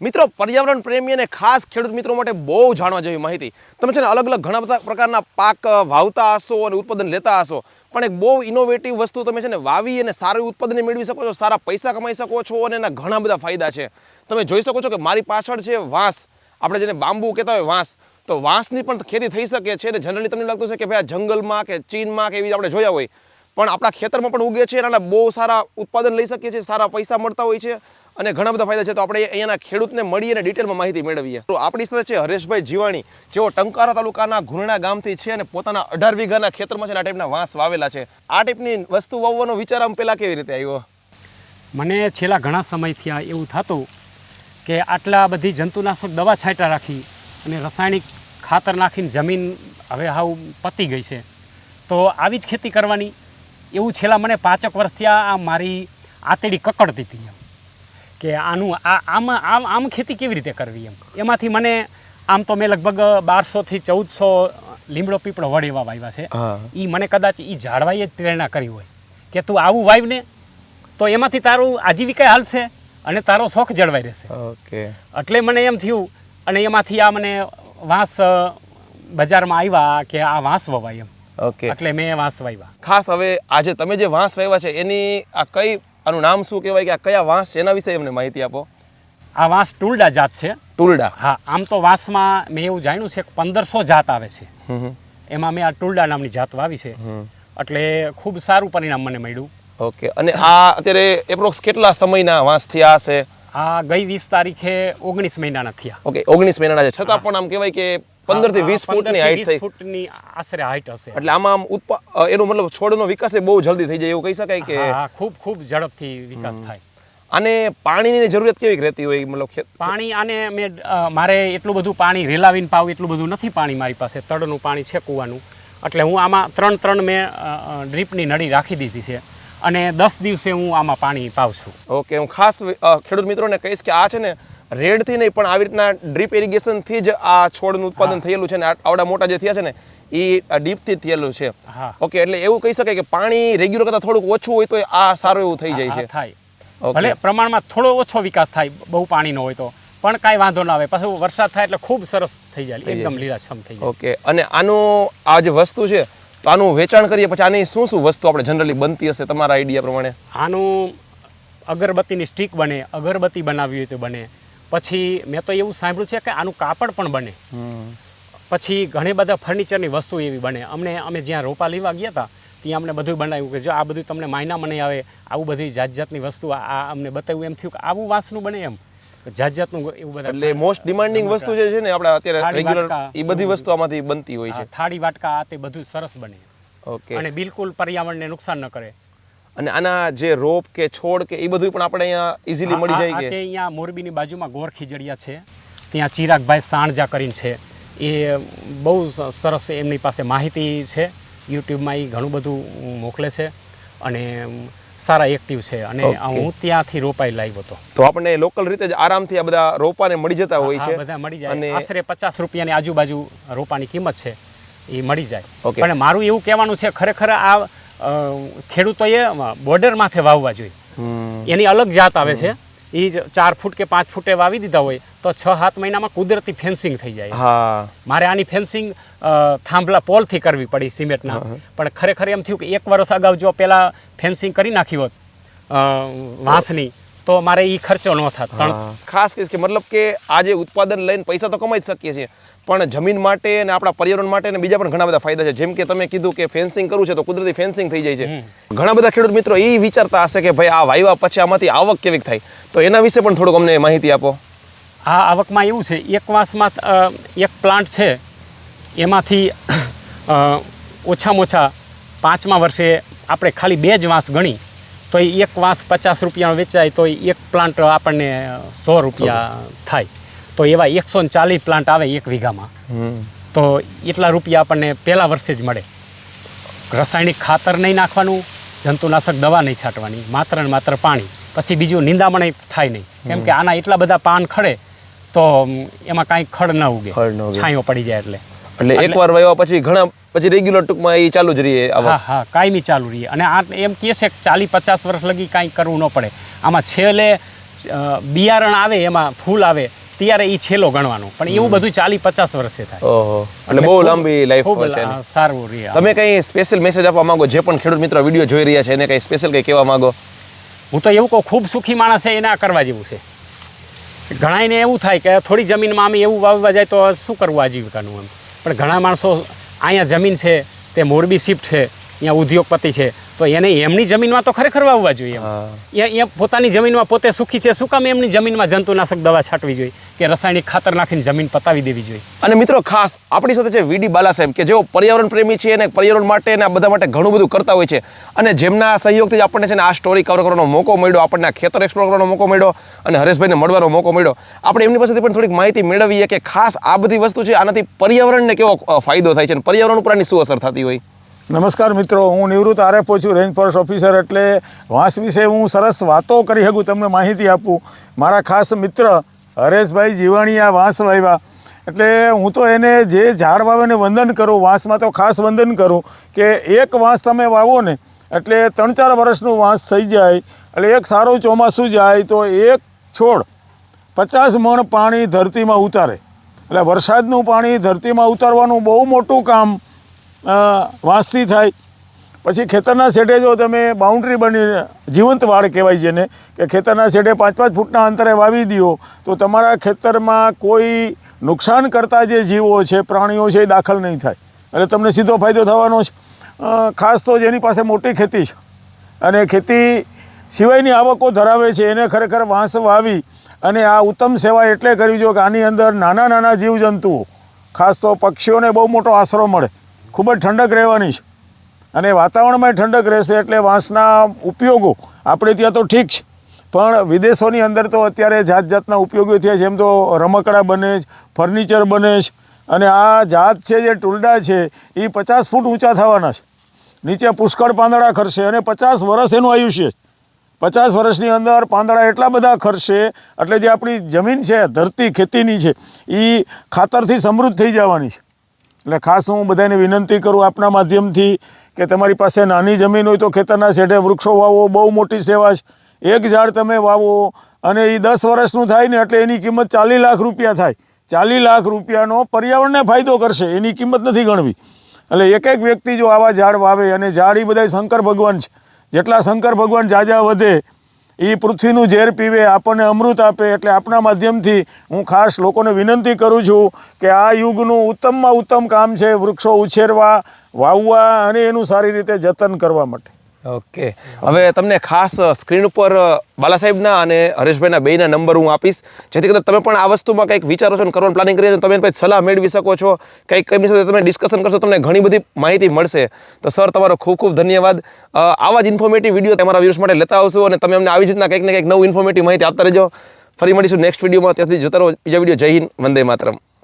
મિત્રો, પર્યાવરણ પ્રેમી અને ખાસ ખેડૂત મિત્રો માટે બહુ જાણવા જેવી માહિતી. તમે છે ને અલગ અલગ ઘણા બધા પ્રકારના પાક વાવતા હશો અને ઉત્પાદન લેતા હશો. પણ એક બહુ ઇનોવેટિવ વસ્તુ તમે છે ને વાવી અને સારું ઉત્પાદન મેળવી શકો છો, સારા પૈસા કમાઈ શકો છો અને એના ઘણા બધા ફાયદા છે. તમે જોઈ શકો છો કે મારી પાછળ છે વાંસ. આપણે જેને બાંબુ કહેતા હોય વાંસ. તો વાંસની પણ ખેતી થઈ શકે છે અને જનરલી તમને લાગતું છે કે ભાઈ આ જંગલમાં કે ચીનમાં કે એવી આપણે જોયા હોય. પણ આપણા ખેતરમાં પણ ઉગે છે અને બહુ સારા ઉત્પાદન લઈ શકીએ છીએ, સારા પૈસા મળતા હોય છે. અને ઘણા બધા ફાયદા છે. તો આપણે અહીંયાના ખેડૂતને મળી અને ડિટેલમાં માહિતી મેળવીએ. તો આપણી સાથે છે હરેશભાઈ જીવાણી. જેઓ ટંકારા તાલુકાના ઘુરણા ગામથી છે અને પોતાના અઢાર વીઘાના ખેતરમાં છે આ ટાઈપના વાંસ વાવેલા છે. આ ટાઈપની વસ્તુ વાવવાનો વિચાર આમ પહેલાં કેવી રીતે આવ્યો? મને છેલ્લા ઘણા સમયથી આ એવું થતું કે આટલા બધી જંતુનાશક દવા છાંટા રાખી અને રાસાયણિક ખાતર નાખીને જમીન હવે હાવ પતી ગઈ છે. તો આવી જ ખેતી કરવાની એવું છેલ્લા મને પાંચક વર્ષથી આ મારી આતેડી કકડતી હતી કે આનું આ આમાં આમ આમ ખેતી કેવી રીતે કરવી એમ? એમાંથી મને આમ તો મેં લગભગ બારસોથી ચૌદસો લીમડો પીપળો વડ એવા વાવ્યા છે. એ મને કદાચ એ ઝાડવાઈએ જ પ્રેરણા કરી હોય. કે તું આવું વાવને તો એમાંથી તારું આજીવિકા હાલશે અને તારો શોખ જળવાઈ રહેશે. ઓકે. એટલે મને એમ થયું અને એમાંથી આ મને વાંસ બજારમાં આવ્યા કે આ વાંસ વવાય એમ. ઓકે. એટલે મેં વાંસ વાવ્યા ખાસ હવે આજે તમે જે વાંસ વાવ્યા છે એની આ કઈ આનું નામ શું કહેવાય કે આ કયા વાંસ છે? એના વિશે એમને માહિતી આપો. આ વાંસ ટુલડા જાત છે. ટુલડા. હા આમ તો વાંસમાં મેં એવું જાણ્યું છે કે પંદરસો જાત આવે છે. એમાં મેં આ ટુલડા નામની જાત વાવી છે. એટલે ખૂબ સારું પરિણામ મને મળ્યું. ઓકે. અને આ અત્યારે એપ્રોક્સ કેટલા સમયના વાંસ થયા હશે? આ ગઈ વીસ તારીખે ઓગણીસ મહિનાના થયા. ઓકે ઓગણીસ મહિનાના છે. છતાં પણ આમ કહેવાય કે પંદરથી વીસ ફૂટ ફૂટની હાઈટ 20 થઈ. ફૂટની આશરે હાઈટ હશે. એટલે આમાં આમ એનો મતલબ છોડનો વિકાસ એ બહુ જલ્દી થઈ જાય એવું કહી શકાય કે? ખૂબ ખૂબ ઝડપથી વિકાસ થાય. અને પાણીની જરૂરિયાત કેવી રહેતી હોય? મતલબ પાણી આને મેં મારે એટલું બધું પાણી રેલાવીને પાવું એટલું બધું નથી પાણી મારી પાસે. તળનું પાણી છે કૂવાનું. એટલે હું આમાં ત્રણ ત્રણ મેં ડ્રીપની નળી રાખી દીધી છે. અને દસ દિવસે હું આમાં પાણી પાઉં છું. ઓકે હું ખાસ ખેડૂત મિત્રોને કહીશ કે આ છે ને રેડથી નહીં પણ આવી રીતના ડ્રીપ ઇરિગેશનથી જ આ છોડનું ઉત્પાદન થયેલું છે ને આવડા મોટા જે થયા છે ને એ ડીપથી થયેલું છે. ઓકે એટલે એવું કહી શકાય કે પાણી રેગ્યુલર કરતાં થોડુંક ઓછું હોય તો આ સારું એવું થઈ જાય છે. થાય. ભલે પ્રમાણમાં થોડો ઓછો વિકાસ થાય બહુ પાણીનો હોય તો પણ કાંઈ વાંધો ના આવે. પછી વરસાદ થાય એટલે ખૂબ સરસ થઈ જાય એકદમ લીલાછમ થઈ જાય. ઓકે અને આનું આ જે વસ્તુ છે તો આનું વેચાણ કરીએ પછી આની શું શું વસ્તુ આપણે જનરલી બનતી હશે તમારા આઈડિયા પ્રમાણે? આનું અગરબત્તીની સ્ટીક બને અગરબત્તી બનાવવી હોય તો બને. પછી મેં તો એવું સાંભળ્યું છે કે આનું કાપડ પણ બને. પછી ઘણી બધા ફર્નિચરની વસ્તુ એવી બને. અમને અમે જ્યાં રોપા લેવા ગયા હતા ત્યાં અમને બધું બનાવ્યું કે જો આ બધું તમને માયના મને આવે આવું બધી જાત જાતની વસ્તુ આ અમને બતાવ્યું એમ થયું કે આવું વાંસનું બને એમ. જાત જાતનું એવું બધા એટલે મોસ્ટ ડિમાન્ડિંગ વસ્તુ જે છે ને આપણે અત્યારે રેગ્યુલર એ બધી વસ્તુ આમાંથી બનતી હોય છે. થાળી વાટકા આ તે બધું સરસ બને. ઓકે અને બિલકુલ પર્યાવરણને નુકસાન ન કરે. અને આના જે રોપ કે છોડ કે એ બધું પણ આપણે અહીંયા ઇઝીલી મળી જાય કે? અહીંયા મોરબીની બાજુમાં ગોર ખીજડીયા છે. ત્યાં ચિરાગભાઈ સાણજા કરીને છે. એ બહુ સરસ એમની પાસે માહિતી છે. યુટ્યુબમાં એ ઘણું બધું મોકલે છે અને સારા એક્ટિવ છે. અને હું ત્યાંથી રોપાઈ લાવ્યો હતો. તો આપણને લોકલ રીતે જ આરામથી આ બધા રોપાને મળી જતા હોય છે. બધા મળી જાય. અને- આશરે પચાસ રૂપિયાની આજુબાજુ રોપાની કિંમત છે. એ મળી જાય. પણ મારું એવું કહેવાનું છે ખરેખર આ ખેડૂતોએ બોર્ડર માથે વાવવા જોઈએ. એની અલગ જાત આવે છે. એ ચાર ફૂટ કે પાંચ ફૂટે વાવી દીધા હોય તો છ સાત મહિનામાં કુદરતી ફેન્સિંગ થઈ જાય. મારે આની ફેન્સિંગ થાંભલા પોલથી કરવી પડી સિમેન્ટના. પણ ખરેખર એમ થયું કે એક વર્ષ અગાઉ જો પેલા ફેન્સિંગ કરી નાખી હોત વાંસની તો મારે એ ખર્ચો ન થાત. ખાસ કે મતલબ કે આજે ઉત્પાદન લઈને પૈસા તો કમાઈ જ શકીએ છીએ. પણ જમીન માટે અને આપણા પર્યાવરણ માટે અને બીજા પણ ઘણા બધા ફાયદા છે. જેમ કે તમે કીધું કે ફેન્સિંગ કરવું છે તો કુદરતી ફેન્સિંગ થઈ જાય છે. ઘણા બધા ખેડૂત મિત્રો એ વિચારતા હશે કે ભાઈ આ વાયવા પછી આમાંથી આવક કેવી થાય. તો એના વિશે પણ થોડુંક અમને માહિતી આપો. આ આવકમાં એવું છે એક વાંસમાં એક પ્લાન્ટ છે એમાંથી ઓછામાં ઓછા પાંચમા વર્ષે આપણે ખાલી બે જ વાંસ ગણી. તો એ એક વાંસ પચાસ રૂપિયાનો વેચાય તો એક પ્લાન્ટ આપણને સો રૂપિયા થાય. તો એવા એકસો ને ચાલીસ પ્લાન્ટ આવે એક વીઘામાં. તો એટલા રૂપિયા આપણને પહેલા વર્ષે જ મળે. રાસાયણિક ખાતર નહીં નાખવાનું જંતુનાશક દવા નહીં છાંટવાની માત્ર ને માત્ર પાણી. પછી બીજું નિંદામણ થાય નહીં. કેમ કે આના એટલા બધા પાન ખડે તો એમાં કાંઈ ખડ ન ઉગે. છાંયો પડી જાય એટલે. એટલે એકવાર વાવ્યા પછી ઘણા પછી રેગ્યુલર ટૂંકમાં એ ચાલુ જ રહીએ હા હા કાયમી ચાલુ રહીએ. અને આ એમ કહે છે કે ચાલીસ પચાસ વર્ષ લગી કાંઈ કરવું ન પડે. આમાં છેલ્લે બિયારણ આવે એમાં ફૂલ આવે ત્યારે એ છેલ્લો ગણવાનો. પણ એવું બધું ચાલી પચાસ વર્ષે થાય. ઓહો. એટલે બહુ લાંબી લાઈફ છે સારું રહ્યા તમે કઈ સ્પેશિયલ મેસેજ આપવા માંગો? જે પણ ખેડૂત મિત્રો વીડિયો જોઈ રહ્યા છે એને કઈ સ્પેશિયલ કઈ કહેવા માંગો? હું તો એવું કહું ખૂબ સુખી માણસ છે એને આ કરવા જેવું છે. ઘણાને એવું થાય કે થોડી જમીનમાં અમે એવું વાવવા જાય તો શું કરવું આજીવિકાનું એમ? પણ ઘણા માણસો અહીંયા જમીન છે તે મોરબી શિફ્ટ છે અહીંયા ઉદ્યોગપતિ છે. તો એને એમની જમીનમાં તો ખરેખર વાવવા જોઈએ. એ પોતાની જમીનમાં પોતે સુખી છે. શું કામ એમની જમીનમાં જંતુનાશક દવા છાંટવી જોઈએ? કે રાસાયણિક ખાતર નાખીને જમીન પતાવી દેવી જોઈએ? અને મિત્રો ખાસ આપણી સાથે છે વીડી બાલા સાહેબ કે જેઓ પર્યાવરણ પ્રેમી છે અને પર્યાવરણ માટે અને આ બધા માટે ઘણું બધું કરતા હોય છે. અને જેમના સહયોગથી જ આપણને છે ને આ સ્ટોરી કવર કરવાનો મોકો મળ્યો આપણને આ ખેતર એક્સપ્લોર કરવાનો મોકો મળ્યો અને હરેશભાઈને મળવાનો મોકો મળ્યો. આપણે એમની પાસેથી પણ થોડીક માહિતી મેળવીએ કે ખાસ આ બધી વસ્તુ છે આનાથી પર્યાવરણને કેવો ફાયદો થાય છે અને પર્યાવરણ ઉપર આની શું અસર થતી હોય? નમસ્કાર મિત્રો, હું નિવૃત્ત આરએફઓ છું, રેન્જ ફોરેસ્ટ ઓફિસર એટલે વાંસ વિશે હું સરસ વાતો કરી શકું, તમને માહિતી આપું. મારા ખાસ મિત્ર હરેશભાઈ જીવાણીયા વાંસ વાવ્યા. એટલે હું તો એને જે ઝાડ વાવે એને વંદન કરું, વાંસમાં તો ખાસ વંદન કરું કે એક વાંસ તમે વાવો ને, એટલે ત્રણ ચાર વર્ષનું વાંસ થઈ જાય, એટલે એક સારું ચોમાસું જાય, તો એક છોડ પચાસ મણ પાણી ધરતીમાં ઉતારે. એટલે વરસાદનું પાણી ધરતીમાં ઉતારવાનું બહુ મોટું કામ વાંસથી થાય. પછી ખેતરના શેડે જો તમે બાઉન્ડ્રી બની, જીવંત વાડ કહેવાય છે ને કે ખેતરના છેડે પાંચ પાંચ ફૂટના અંતરે વાવી દો તો તમારા ખેતરમાં કોઈ નુકસાન કરતા જે જીવો છે, પ્રાણીઓ છે, એ દાખલ નહીં થાય. એટલે તમને સીધો ફાયદો થવાનો છે. ખાસ તો જેની પાસે મોટી ખેતી છે, અને ખેતી સિવાયની આવકો ધરાવે છે, એને ખરેખર વાંસ વાવી, અને આ ઉત્તમ સેવા એટલે કરવી જોઈએ કે આની અંદર નાના નાના જીવજંતુઓ, ખાસ તો પક્ષીઓને બહુ મોટો આશરો મળે. ખૂબ જ ઠંડક રહેવાની છે. અને વાતાવરણમાં ઠંડક રહેશે એટલે વાંસના ઉપયોગો આપણે ત્યાં તો ઠીક છે. પણ વિદેશોની અંદર તો અત્યારે જાત જાતના ઉપયોગો થયા છે. એમ તો રમકડા બને છે ફર્નિચર બને છે અને આ જાત છે જે ટુલડા છે, એ પચાસ ફૂટ ઊંચા થવાના છે. નીચે પુષ્કળ પાંદડા ખરશે અને પચાસ વર્ષ એનું આયુષ્ય પચાસ વર્ષની અંદર પાંદડા એટલા બધા ખરશે, એટલે જે આપણી જમીન છે, ધરતી ખેતીની છે એ ખાતરથી સમૃદ્ધ થઈ જવાની છે. એટલે ખાસ હું બધાને વિનંતી કરું આપના માધ્યમથી કે તમારી પાસે નાની જમીન હોય તો ખેતરના શેઢે વૃક્ષો વાવો, બહુ મોટી સેવા છે. એક ઝાડ તમે વાવો અને એ દસ વર્ષનું થાય ને એટલે એની કિંમત ચાલીસ લાખ રૂપિયા થાય. ચાલીસ લાખ રૂપિયાનો પર્યાવરણને ફાયદો કરશે, એની કિંમત નથી ગણવી. એટલે એક એક વ્યક્તિ જો આવા ઝાડ વાવે અને ઝાડ એ બધા શંકર ભગવાન છે. જેટલા શંકર ભગવાન જાજા વધે એ પૃથ્વીનું ઝેર પીવે, આપણને અમૃત આપે, એટલે આપના માધ્યમથી હું ખાસ લોકોને વિનંતી કરું છું કે આ યુગનું ઉત્તમમાં ઉત્તમ કામ છે વૃક્ષો ઉછેરવા, વાવવા અને એનું સારી રીતે જતન કરવા માટે. ઓકે. હવે તમને ખાસ સ્ક્રીન ઉપર બાલા સાહેબના અને હરેશભાઈના બેયના નંબર હું આપીશ. જેથી કરીને તમે પણ આ વસ્તુમાં કંઈક વિચારો છો અને કરવાનું પ્લાનિંગ કરીએ તો તમે પછી સલાહ મેળવી શકો છો. કંઈક એમની સાથે તમે ડિસ્કશન કરશો તમને ઘણી બધી માહિતી મળશે. તો સર, તમારો ખૂબ ખૂબ ધન્યવાદ. આવા જ ઇન્ફોર્મેટિવ વીડિયો તમારા વ્યૂઝ માટે લેતા આવશો અને તમે અમને આવી રીતના કંઈક ને કંઈક નવું ઇન્ફોર્મેટિવ માહિતી આપતા રહેજો. ફરી મળીશું નેક્સ્ટ વિડીયોમાં ત્યાંથી જોતા રહો. બીજા વીડિયો જય હિન્દ. વંદે માતરમ.